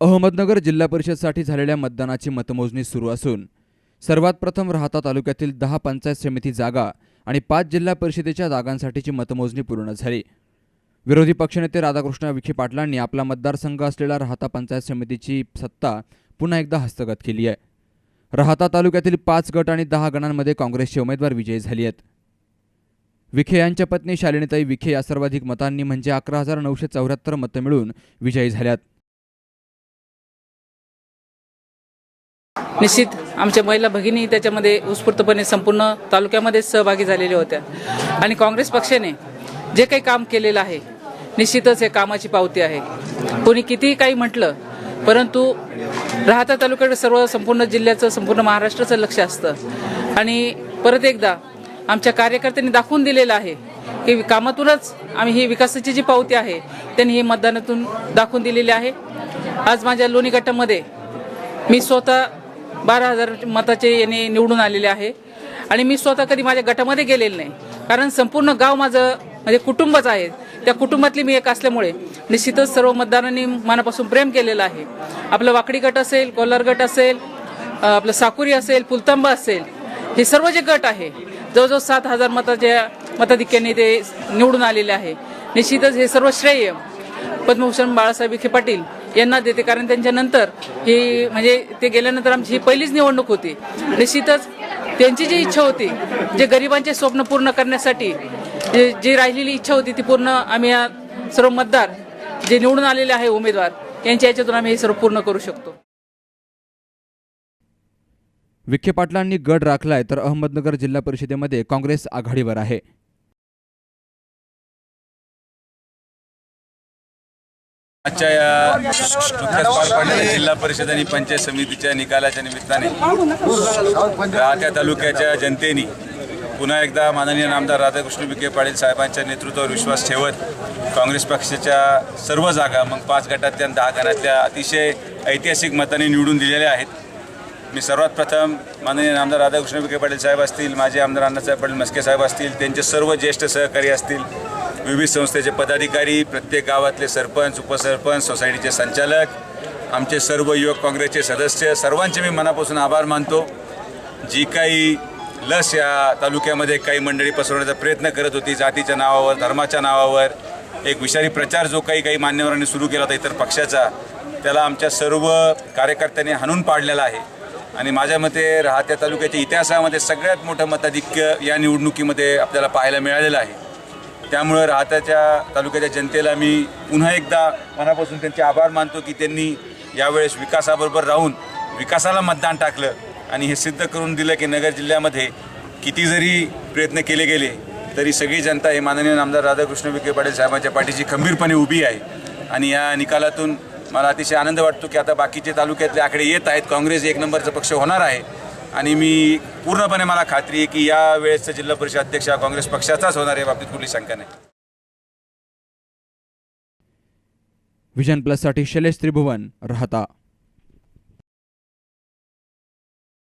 अहमदनगर जिल्हा परिषदसाठी झालेल्या मतदानाची मतमोजणी सुरू असून सर्वात प्रथम राहता तालुक्यातील दहा पंचायत समिती जागा आणि पाच जिल्हा परिषदेच्या जागांसाठीची मतमोजणी पूर्ण झाली. विरोधी पक्षनेते राधाकृष्ण विखे पाटलांनी आपला मतदारसंघ असलेला राहता पंचायत समितीची सत्ता पुन्हा एकदा हस्तगत केली आहे. राहता तालुक्यातील पाच गट आणि दहा गणांमध्ये काँग्रेसचे उमेदवार विजयी झाली आहेत. विखे यांच्या पत्नी शालिनीताई विखे या सर्वाधिक मतांनी म्हणजे अकरा हजार नऊशे चौऱ्याहत्तर मतं मिळून विजयी झाल्यात. निश्चित आमच्या महिला भगिनी त्याच्यामध्ये उत्स्फूर्तपणे संपूर्ण तालुक्यामध्ये सहभागी झालेल्या होत्या. आणि काँग्रेस पक्षाने जे काही काम केलेलं आहे निश्चितच हे कामाची पावती आहे. कोणी कितीही काही म्हटलं परंतु राहता तालुक्याकडे सर्व संपूर्ण जिल्ह्याचं संपूर्ण महाराष्ट्राचं लक्ष असतं. आणि परत एकदा आमच्या कार्यकर्त्यांनी दाखवून दिलेलं आहे की कामातूनच आम्ही ही विकासाची जी पावती आहे त्यांनी ही मतदानातून दाखवून दिलेली आहे. आज माझ्या लोणी गटामध्ये मी स्वतः बारा हजार मताचे याने निवडून आलेले आहे. आणि मी स्वतः कधी माझ्या गटामध्ये गेलेलं नाही. कारण संपूर्ण गाव माझं म्हणजे कुटुंबच आहे. त्या कुटुंबातली मी एक असल्यामुळे निश्चितच सर्व मतदारांनी मनापासून प्रेम केलेलं आहे. आपलं वाकडी गट असेल कोल्हार गट असेल आपलं साकुरी असेल पुलतंबा असेल हे सर्व जे गट आहे जवळजवळ सात हजार मताच्या मताधिक्याने ते निवडून आलेले आहे. निश्चितच हे सर्व श्रेय पद्मभूषण बाळासाहेब विखे पाटील यांना देते. कारण त्यांच्यानंतर ही म्हणजे ते गेल्यानंतर आमची ही पहिलीच निवडणूक होती. निश्चितच त्यांची जी इच्छा होती जे गरिबांचे स्वप्न पूर्ण करण्यासाठी जे जी राहिलेली इच्छा होती ती पूर्ण आम्ही या सर्व मतदार जे निवडून आलेले आहे उमेदवार यांच्या याच्यातून आम्ही हे सर्व पूर्ण करू शकतो. विखे पाटलांनी गड राखलाय तर अहमदनगर जिल्हा परिषदेमध्ये काँग्रेस आघाडीवर आहे. आजच्या या नुकत्याच पार पडलेल्या जिल्हा परिषद आणि पंचायत समितीच्या निकालाच्या निमित्ताने राहत्या तालुक्याच्या जनतेने पुन्हा एकदा माननीय नामदार राधाकृष्ण विखे पाटील साहेबांच्या नेतृत्वावर विश्वास ठेवत काँग्रेस पक्षाच्या सर्व जागा मग पाच गटातल्या आणि दहा गणातल्या अतिशय ऐतिहासिक मताने निवडून दिलेल्या आहेत. मी सर्वात प्रथम माननीय आमदार राधाकृष्ण विखे पाटील साहेब असतील माजी आमदार अण्णासाहेब पाटील मस्के साहेब असतील त्यांचे सर्व ज्येष्ठ सहकारी असतील विविध संस्थेचे पदाधिकारी प्रत्येक गावातले सरपंच उपसरपंच सोसायटीचे संचालक आमचे सर्व युवक काँग्रेसचे सदस्य सर्वांचे मी मनापासून आभार मानतो. जी काही लस या तालुक्यामध्ये काही मंडळी पसरवण्याचा प्रयत्न करत होती जातीच्या नावावर धर्माच्या नावावर एक विषारी प्रचार जो काही काही मान्यवरांनी सुरू केला होता इतर पक्षाचा त्याला आमच्या सर्व कार्यकर्त्यांनी हाणून पाडलेला आहे. आणि माझ्या मते राहत्या तालुक्याच्या इतिहासामध्ये सगळ्यात मोठं मताधिक्य या निवडणुकीमध्ये आपल्याला पाहायला मिळालेलं आहे. त्यामुळं राहत्याच्या तालुक्याच्या जनतेला मी पुन्हा एकदा मनापासून त्यांचे आभार मानतो की त्यांनी यावेळेस विकासाबरोबर राहून विकासाला मतदान टाकलं आणि हे सिद्ध करून दिलं की नगर जिल्ह्यामध्ये किती जरी प्रयत्न केले गेले तरी सगळी जनता हे माननीय आमदार राधाकृष्ण विखे पाटील साहेबांच्या पाठीशी खंबीरपणे उभी आहे. आणि या निकालातून मला अतिशय आनंद वाटतो की आता बाकीचे तालुक्यातले आकडे येत आहेत. काँग्रेस एक नंबरचा पक्ष होणार आहे. आणि मी पूर्णपणे मला खात्री आहे की या वेळेसचा जिल्हा परिषद अध्यक्ष हा काँग्रेस पक्षाचाच होणार आहे बाबतीत कुठली शंका नाही. विजन प्लससाठी शैलेश त्रिभुवन राहता.